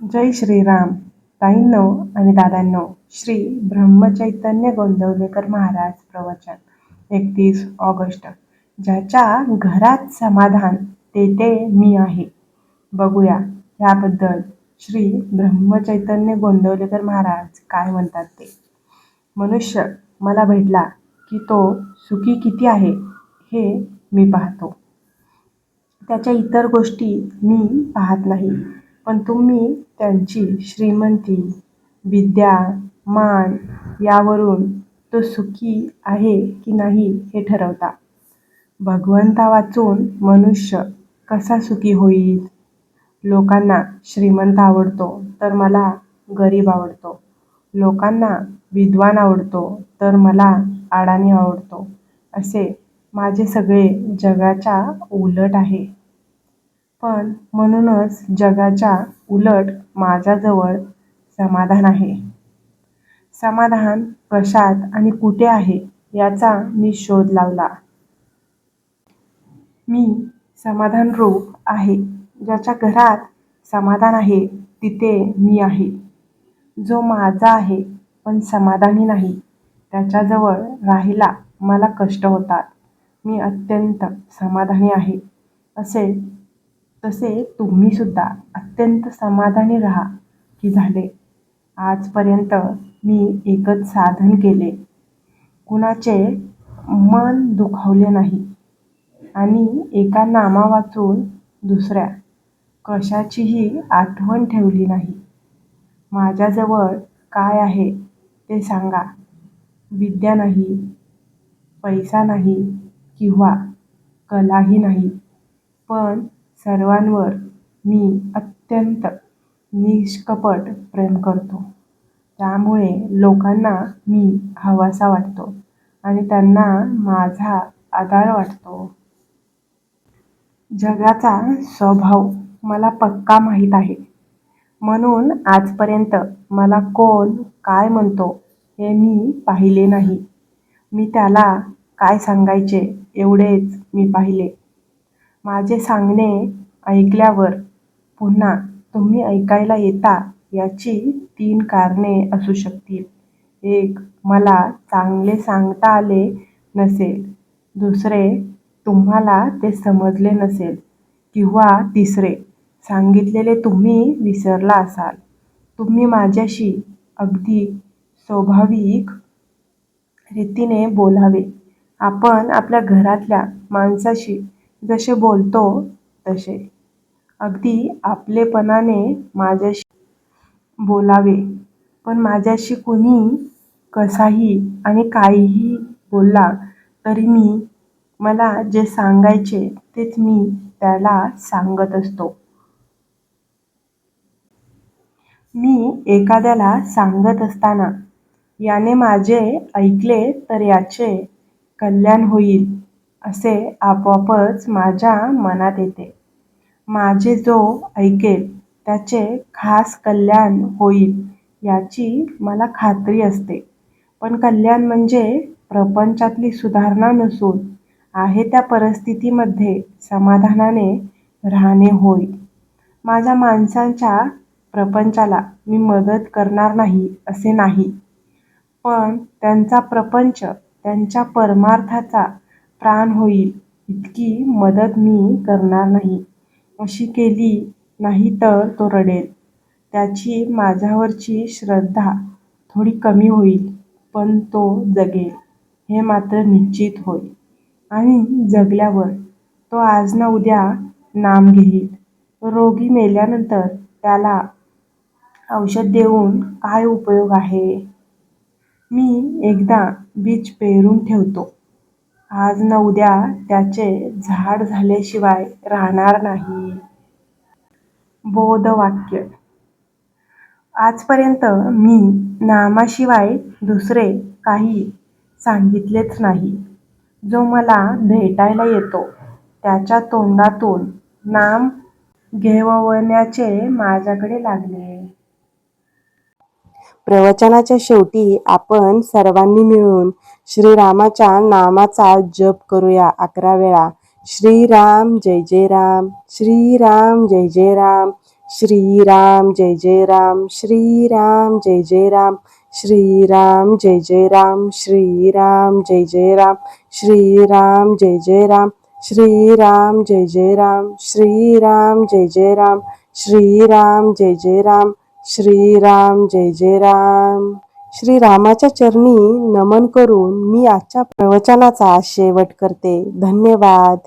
जय श्रीराम. ताईंनो आणि दादांनो श्री ब्रह्मचैतन्य गोंदवलेकर महाराज प्रवचन एकतीस ऑगस्ट. ज्याच्या घरात समाधान तेथे मी आहे. बघूया याबद्दल श्री ब्रह्मचैतन्य गोंदवलेकर महाराज काय म्हणतात ते. मनुष्य मला भेटला की तो सुखी किती आहे हे मी पाहतो. त्याच्या इतर गोष्टी मी पाहत नाही. पण तुम्ही त्यांची श्रीमंती विद्या मान यावरून तो सुखी आहे की नाही हे ठरवता. भगवंता वाचून मनुष्य कसा सुखी होईल? लोकांना श्रीमंत आवडतो तर मला गरीब आवडतो. लोकांना विद्वान आवडतो तर मला अडाणी आवडतो. असे माझे सगळे जगाच्या उलट आहे. पण म्हणूनच जगाच्या उलट माझ्याजवळ समाधान आहे. समाधान कशात आणि कुठे आहे याचा मी शोध लावला. मी समाधानरूप आहे. ज्याच्या घरात समाधान आहे तिथे मी आहे. जो माझा आहे पण समाधानी नाही. त्याच्याजवळ राहायला मला कष्ट होतात. मी अत्यंत समाधानी आहे असे तसे तुम्हीसुद्धा अत्यंत समाधानी राहा की झाले. आजपर्यंत मी एकच साधन केले. कुणाचे मन दुखावले नाही आणि एका नामा वाचून दुसऱ्या कशाचीही आठवण ठेवली नाही. माझ्याजवळ काय आहे ते सांगा. विद्या नाही पैसा नाही किंवा कलाही नाही. पण सर्वांवर मी अत्यंत निष्कपट प्रेम करतो. त्यामुळे लोकांना मी हवासा वाटतो आणि त्यांना माझा आधार वाटतो. जगाचा स्वभाव मला पक्का माहीत आहे. म्हणून आजपर्यंत मला कोण काय म्हणतो हे मी पाहिले नाही. मी त्याला काय सांगायचे एवढेच मी पाहिले. माझे सांगणे ऐकल्यावर पुन्हा तुम्ही ऐकायला येता याची तीन कारणे असू शकतील. एक मला चांगले सांगता आले नसेल. दुसरे तुम्हाला ते समजले नसेल. किंवा तिसरे सांगितलेले तुम्ही विसरला असाल. तुम्ही माझ्याशी अगदी स्वाभाविक रीतीने बोलावे. आपण आपल्या घरातल्या माणसाशी जसे बोलतो तसे. अगदी आपलेपणाने माझ्याशी बोलावे. पण माझ्याशी कुणी कसाही आणि काहीही बोलला तरी मी मला जे सांगायचे तेच मी त्याला सांगत असतो. मी एखाद्याला सांगत असताना याने माझे ऐकले तर याचे कल्याण होईल असे आपोआपच माझ्या मनात येते. माझे जो ऐकेल त्याचे खास कल्याण होईल याची मला खात्री असते. पण कल्याण म्हणजे प्रपंचातली सुधारणा नसून आहे त्या परिस्थितीमध्ये समाधानाने राहणे होय. माझ्या माणसांच्या प्रपंचाला मी मदत करणार नाही असे नाही. पण त्यांचा प्रपंच त्यांच्या परमार्थाचा प्राण होईल इतकी मदत मी करणार नाही. अशी केली नाही तर तो रडेल. त्याची माझ्यावरची श्रद्धा थोडी कमी होईल पण तो जगेल. हे मात्र निश्चित होय. आणि जगल्यावर तो आज ना उद्या नाम घेईल. रोगी मेल्यानंतर त्याला औषध देऊन काय उपयोग आहे? मी एकदा बीज पेरून ठेवतो. आज न उद्या त्याचे झाड झाल्याशिवाय राहणार नाही. बोधवाक्य. आजपर्यंत मी नामाशिवाय दुसरे काही सांगितलेच नाही. जो मला भेटायला येतो त्याच्या तोंडातून नाम घेवण्याचे माझ्याकडे लागले. प्रवचनाच्या शेवटी आपण सर्वांनी मिळून श्रीरामाच्या नामाचा जप करूया अकरा वेळा श्रीराम जय जय राम श्रीराम जय जय राम श्रीराम जय जय राम श्रीराम जय जय राम श्रीराम जय जय राम श्रीराम जय जय राम श्रीराम जय जय राम श्रीराम जय जय राम श्रीराम जय जय राम श्रीराम जय जय राम श्रीराम जय जय राम श्रीरामाच्या चरणी नमन करून मी आजच्या प्रवचनाचा शेवट करते. धन्यवाद.